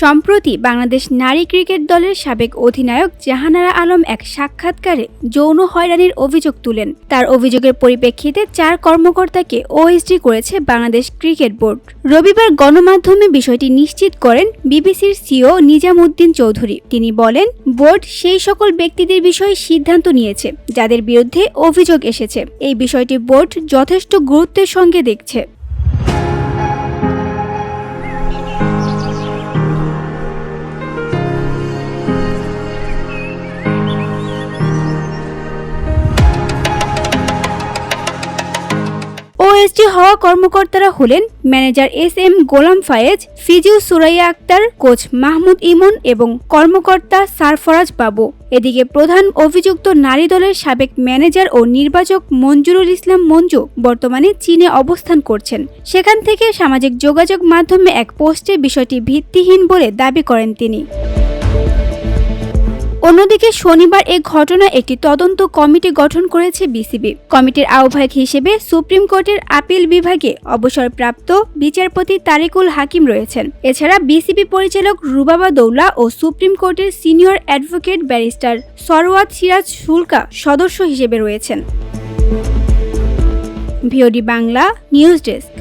সম্প্রতি বাংলাদেশ নারী ক্রিকেট দলের সাবেক অধিনায়ক জাহানারা আলম এক সাক্ষাৎকারে যৌন হয়রানির অভিযোগ তুলেন। তার অভিযোগের পরিপ্রেক্ষিতে চার কর্মকর্তাকে ওএসডি করেছে বাংলাদেশ ক্রিকেট বোর্ড। রবিবার গণমাধ্যমে বিষয়টি নিশ্চিত করেন বিবিসির সিও নিজামুদ্দিন চৌধুরী। তিনি বলেন, বোর্ড সেই সকল ব্যক্তিদের বিষয়ে সিদ্ধান্ত নিয়েছে, যাদের বিরুদ্ধে অভিযোগ এসেছে। এই বিষয়টি বোর্ড যথেষ্ট গুরুত্বের সঙ্গে দেখছে। ওএসডি হওয়া কর্মকর্তারা হলেন manager S M Golam Fayez, physio Suraiya Akhter, coach Mahmud Emon এবং কর্মকর্তা সারফরাজ বাবু। এদিকে প্রধান অভিযুক্ত নারী দলের সাবেক ম্যানেজার ও নির্বাচক মঞ্জুরুল ইসলাম মঞ্জু বর্তমানে চীনে অবস্থান করছেন। সেখান থেকে সামাজিক যোগাযোগ মাধ্যমে এক পোস্টে বিষয়টি ভিত্তিহীন বলে দাবি করেন তিনি। অন্যদিকে শনিবার এ ঘটনা একটি তদন্ত কমিটি গঠন করেছে বিসিবি। কমিটির আহ্বায়ক হিসেবে সুপ্রিম কোর্টের আপিল বিভাগে অবসরপ্রাপ্ত বিচারপতি তারিকুল হাকিম রয়েছেন। এছাড়া বিসিবি পরিচালক রুবাবা দৌলা ও সুপ্রিম কোর্টের senior advocate barrister Sarwat Siraj শুল্কা সদস্য হিসেবে রয়েছেন। VOD Bangla news desk.